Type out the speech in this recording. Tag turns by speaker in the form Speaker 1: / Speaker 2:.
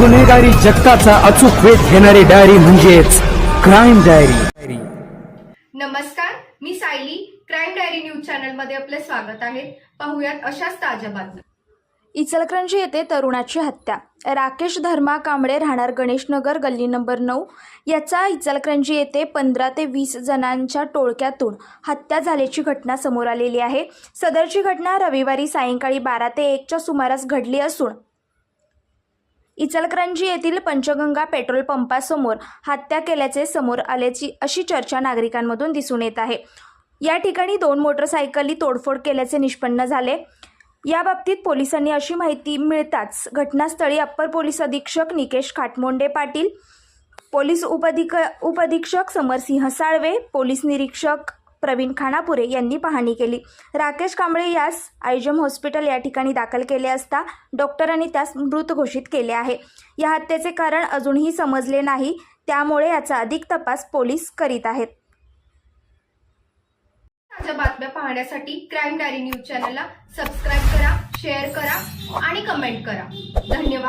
Speaker 1: गुन्हेगारी जगताचा अचूक वेध घेणारी डायरी म्हणजेच क्राईम डायरी
Speaker 2: नमस्कार मी सायली. क्राईम डायरी न्यूज चॅनलमध्ये आपले स्वागत आहे. पाहुयात अशाच ताज्या बातम्या.
Speaker 3: इचलकरंजी येथे तरुणाची हत्या. राकेश धर्मा कांबळे राहणार गणेशनगर गल्ली नंबर नऊ. याचा इचलकरंजी येथे पंधरा ते वीस जणांच्या टोळक्यातून हत्या झाल्याची घटना समोर आलेली आहे. सदरची घटना रविवारी सायंकाळी बारा ते एकच्या सुमारास घडली असून इचलकरंजी येथील पंचगंगा पेट्रोल पंपासमोर हत्या केल्याचे समोर आल्याची अशी चर्चा नागरिकांमधून दिसून येत आहे. या ठिकाणी दोन मोटरसायकली तोडफोड केल्याचे निष्पन्न झाले. या बाबतीत पोलिसांनी अशी माहिती मिळताच घटनास्थळी अप्पर पोलीस अधीक्षक निकेश खाटमोंडे पाटील पोलीस उपधिक उपधीक्षक समरसिंह साळवे पोलीस निरीक्षक प्रवीण खानापुरे यांनी पाहणी केली. राकेश कांबळे यास आयजम हॉस्पिटल या ठिकाणी दाखल केले असता डॉक्टरांनी त्यास मृत घोषित केले आहे. या हत्येचे कारण अजूनही समजले नाही त्यामुळे याचा अधिक तपास पोलीस करीत आहेत.
Speaker 2: ताज्या बातम्या पाहण्यासाठी क्राईम डायरी न्यूज चॅनलला सबस्क्राईब करा शेअर करा आणि कमेंट करा. धन्यवाद.